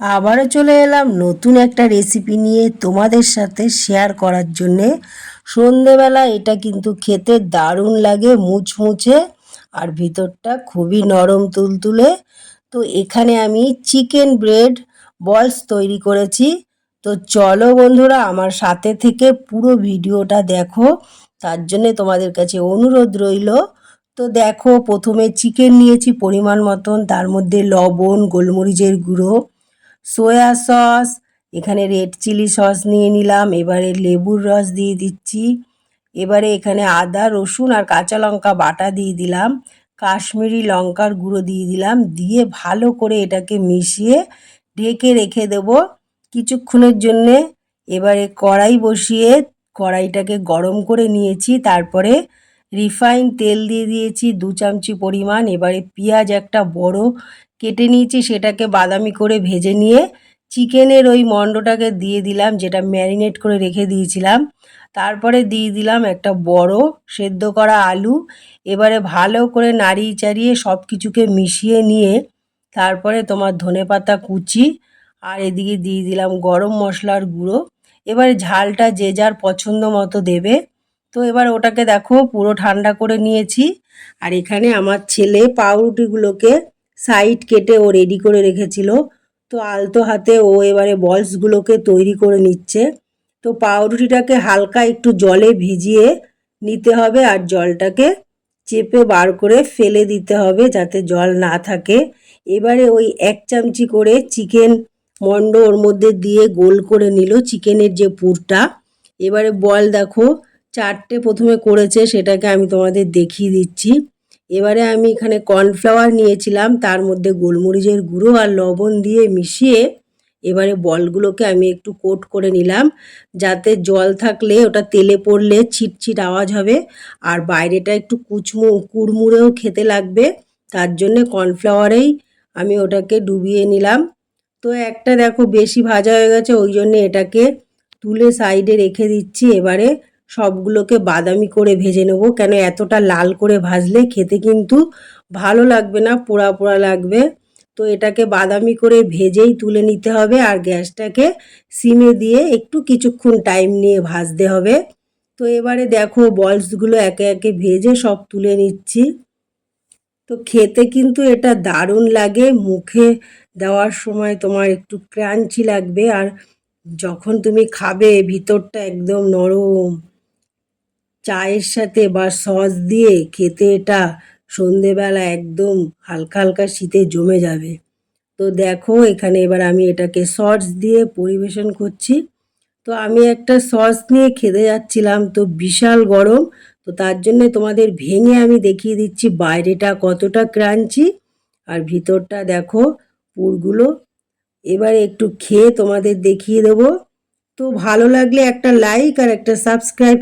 আবারও চলে এলাম নতুন একটা রেসিপি নিয়ে তোমাদের সাথে শেয়ার করার জন্যে। সন্ধেবেলা এটা কিন্তু খেতে দারুণ লাগে মুচমুচে আর ভিতরটা খুবই নরম তুলতুলে। তো এখানে আমি চিকেন ব্রেড বলস তৈরি করেছি। তো চলো বন্ধুরা, আমার সাথে থেকে পুরো ভিডিওটা দেখো। তার জন্যে তোমাদের কাছে অনুরোধ রইল। তো দেখো, প্রথমে চিকেন নিয়েছি পরিমাণ মতন, তার মধ্যে লবণ, গোলমরিচের গুঁড়ো। সোয়া সস এখানে রেড চিলি সস নিয়ে নিলাম, এবারে লেবুর রস দিয়ে দিচ্ছি। এবারে এখানে আদা, রসুন আর কাঁচা লঙ্কা বাটা দিয়ে দিলাম। কাশ্মীরি লঙ্কার গুঁড়ো দিয়ে দিলাম, দিয়ে ভালো করে এটাকে মিশিয়ে ঢেকে রেখে দেব কিছুক্ষণের জন্যে। এবারে কড়াই বসিয়ে কড়াইটাকে গরম করে নিয়েছি, তারপরে রিফাইন তেল দিয়ে দিয়েছি, দু চামচি পরিমাণ। এবারে পেঁয়াজ একটা বড় কেটে নিয়েছি, সেটাকে বাদামি করে ভেজে নিয়ে চিকেনের ওই মণ্ডটাকে দিয়ে দিলাম, যেটা ম্যারিনেট করে রেখে দিয়েছিলাম। তারপরে দিয়ে দিলাম একটা বড় সেদ্ধ করা আলু। এবারে ভালো করে নাড়িয়ে চাড়িয়ে সব কিছুকে মিশিয়ে নিয়ে তারপরে তোমার ধনে পাতা কুচি আর এদিকে দিয়ে দিলাম গরম মশলার গুঁড়ো। এবারে ঝালটা যে যার পছন্দ মতো দেবে। তো এবার ওটাকে দেখো পুরো ঠান্ডা করে নিয়েছি। আর এখানে আমার ছেলে পাউরুটিগুলোকে সাইড কেটে ও রেডি করে রেখেছিল। তো আলতো হাতে ও এবারে বলসগুলোকে তৈরি করে নিচ্ছে। তো পাউরুটিটাকে হালকা একটু জলে ভিজিয়ে নিতে হবে আর জলটাকে চেপে বার করে ফেলে দিতে হবে যাতে জল না থাকে। এবারে ওই এক চামচি করে চিকেন মন্ড ওর মধ্যে দিয়ে গোল করে নিল চিকেনের যে পুরটা। এবারে বল দেখো চারটে প্রথমে করেছে, সেটাকে আমি তোমাদের দেখিয়ে দিচ্ছি। এবারে আমি এখানে কর্নফ্লাওয়ার নিয়েছিলাম, তার মধ্যে গোলমরিচের গুঁড়ো আর লবণ দিয়ে মিশিয়ে এবারে বলগুলোকে আমি একটু কোট করে নিলাম, যাতে জল থাকলে ওটা তেলে পড়লে ছিটছিট আওয়াজ হবে, আর বাইরেটা একটু কুচমু, কুড়মুড়েও খেতে লাগবে, তার জন্যে কর্নফ্লাওয়ারেই আমি ওটাকে ডুবিয়ে নিলাম। তো একটা দেখো বেশি ভাজা হয়ে গেছে, ওই জন্যে এটাকে তুলে সাইডে রেখে দিচ্ছি এবারে। সবগুলোকে বাদামি করে ভেজে নেব। কেন এতটা লাল করে ভাজলে খেতে কিন্তু ভালো লাগবে না, পোড়া পোড়া লাগবে। তো এটাকে বাদামি করে ভেজেই তুলে নিতে হবে আর গ্যাসটাকে সিমে দিয়ে একটু কিছুক্ষণ টাইম নিয়ে ভাজতে হবে। তো এবারে দেখো বলসগুলো একে একে ভেজে সব তুলে নিচ্ছি। তো খেতে কিন্তু এটা দারুণ লাগে, মুখে দেওয়ার সময় তোমার একটু ক্রাঞ্চি লাগবে আর যখন তুমি খাবে ভিতরটা একদম নরম। চায়ের সাথে বা সস দিয়ে খেতে এটা সন্ধেবেলা একদম হালকা হালকা শীতে জমে যাবে। তো দেখো, এখানে এবার আমি এটাকে সস দিয়ে পরিবেশন করছি। তো আমি একটা সস নিয়ে খেতে যাচ্ছিলাম, তো বিশাল গরম। তো তার জন্যে তোমাদের ভেঙে আমি দেখিয়ে দিচ্ছি বাইরেটা কতটা ক্রাঞ্চি। আর ভিতরটা দেখো, পুরগুলো। এবারে একটু খেয়ে তোমাদের দেখিয়ে দেবো। তো ভালো লাগলে একটা লাইক আর একটা সাবস্ক্রাইব